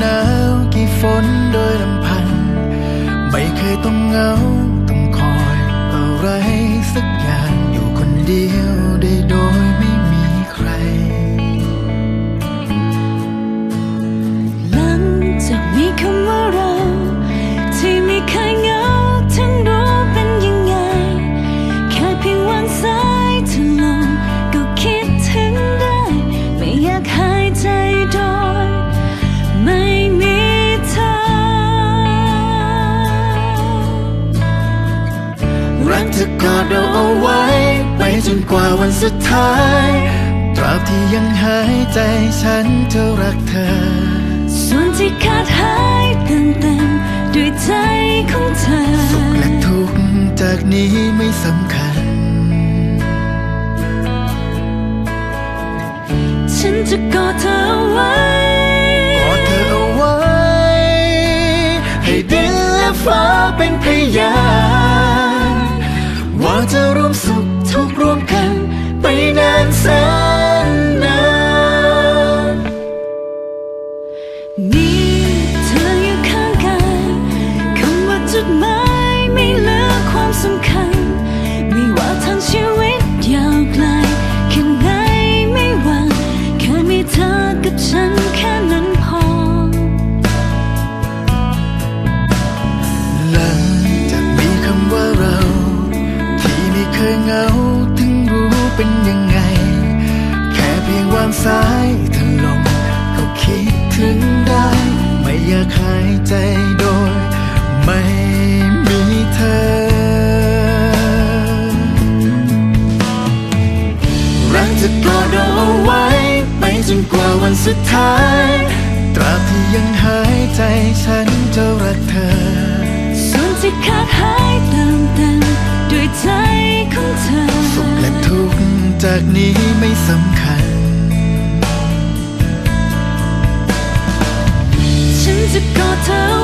หนาวกี่ฝนโดยลำพังไม่เคยต้องเหงา ต้องคอยอะไรสักอย่างอยู่คนเดียว ธอกอดเราเอาไว้ ไปจนกว่าวันสุดท้าย ตราบที่ยังหายใจฉันจะรักเธอ ส่วนที่ขาดหายเต็มเต็มๆด้วยใจของเธอ สุขและทุกข์จากนี้ไม่สำคัญ ฉันจะกอดเธอเอาไว้กอดเธอเอาไว้ ให้ดินและฟ้าเป็นพย ชีวิตยาวไกลแค่ไหนไม่ว่าแค่มีเธอกับฉันแค่นั้นพอ หลังจากมีคำว่าเรา ที่ไม่เคยเหงาถึงรู้เป็นยังไง แค่เพียงวางสายเธอลงก็คิดถึงได้ ไม่อยากหายใจโดย ไม่ ดเอาไว้ ไปจนกว่าวันสุดท้าย ตราบที่ยังหายใจฉันจะรักเธอ ส่วนที่ขาดหายตามเต็มด้วยใจของเธอ สุขและทุกข์จากนี้ไม่สำคัญ ฉันจะกอดเธอ